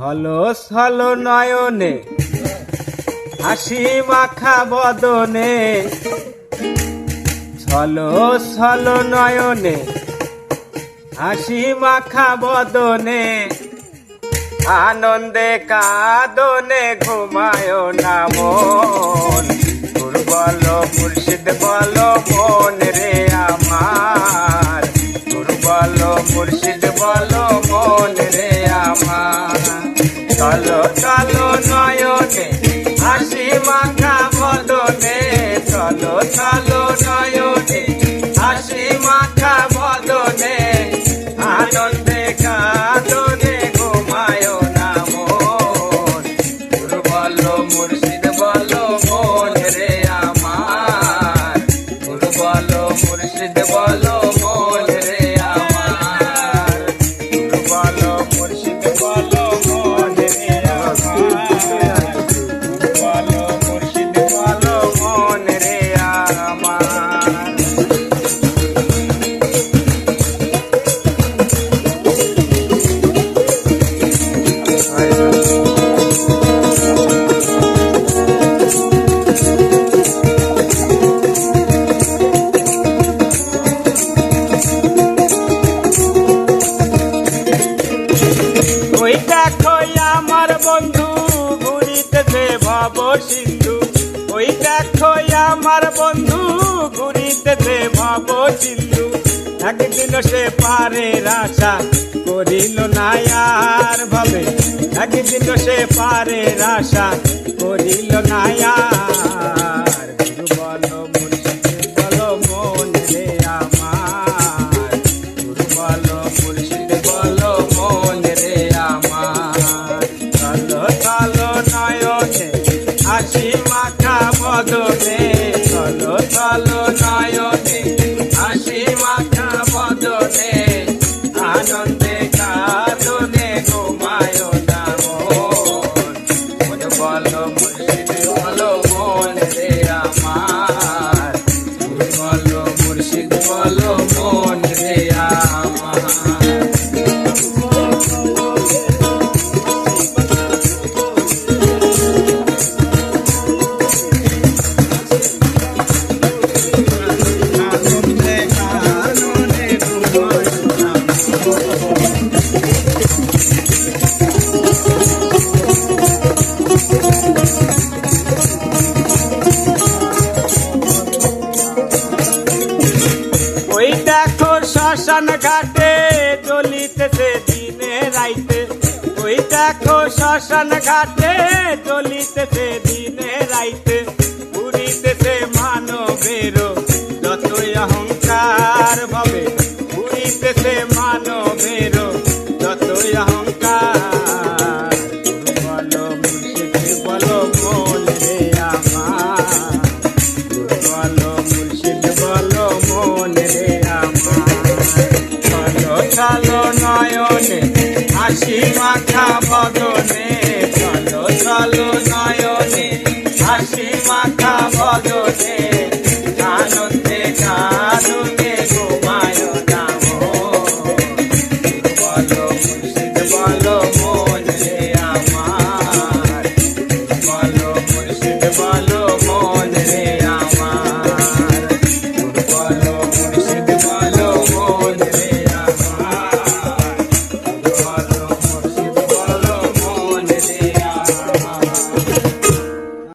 হলো হলো নয়নে, হাসি মাখা বদনে। ছলো ছলো নয়নে, হাসি মাখা বদনে। আনন্দে কাদনে ঘুমায় না মন। দুর্বল মুর্শিদ বল মন। চলো চলো নয়নে, হাসি মাখা বদনে, চলো চলো নয়নে, হাসি মাখা বদনে, আনন্দে কাদনে ঘুমায় না মন। দুর্বল মুর্শিদ বল মন রে আমার। দুর্বল মুর্শিদ বল ভব সিন্ধু ওই দেখো আমার বন্ধু ঘুরিতেছে ভব সিন্ধু একদিন সে পারে রাশা করিল না আর ভাবে। একদিন সে পারে রাশা করিল না আর মাখা বদনে আনন্দে কাদনে ঘুমায় না মন বলো মুর্শিদ বলো ওই দেখো শ্মশান ঘাটে চলিতেছে দিনে রাইতে। ওই দেখো শ্মশান ঘাটে চলিতেছে দিনে রাইতে। উড়িতেছে মানবের যতই অহংকার ভাবে, উড়িতেছে মানবের চলো নয়নে হাসি মাখা বদনে চলো চলো নয়নে হাসি মাখা বদনে